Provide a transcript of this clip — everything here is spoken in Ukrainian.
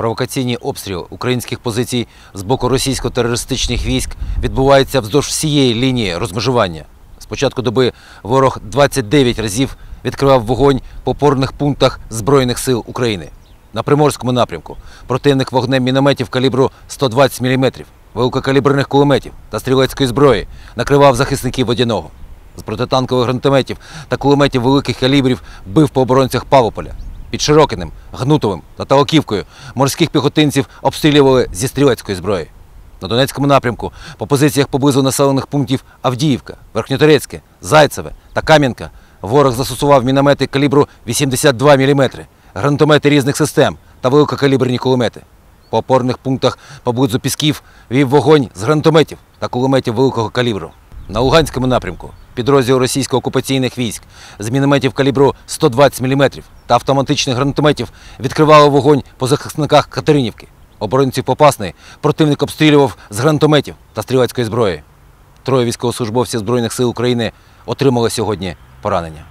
Провокаційні обстріли українських позицій з боку російсько-терористичних військ відбуваються вздовж всієї лінії розмежування. З початку доби ворог 29 разів відкривав вогонь по опорних пунктах Збройних сил України. На Приморському напрямку противник вогнем мінометів калібру 120 мм, великокаліберних кулеметів та стрілецької зброї накривав захисників водяного. З протитанкових гранатометів та кулеметів великих калібрів бив по оборонцях Павополя. Під Широкиним, Гнутовим та Талаківкою морських піхотинців обстрілювали зі стрілецької зброї. На Донецькому напрямку по позиціях поблизу населених пунктів Авдіївка, Верхньоторецьке, Зайцеве та Кам'янка ворог застосував міномети калібру 82 мм, гранатомети різних систем та великокаліберні кулемети. По опорних пунктах поблизу Пісків вів вогонь з гранатометів та кулеметів великого калібру. На Луганському напрямку підрозділ російсько-окупаційних військ з мінометів калібру 120 мм та автоматичних гранатометів відкривали вогонь по захисниках Катеринівки. Оборонців Попасної противник обстрілював з гранатометів та стрілецької зброї. Троє військовослужбовців Збройних сил України отримали сьогодні поранення.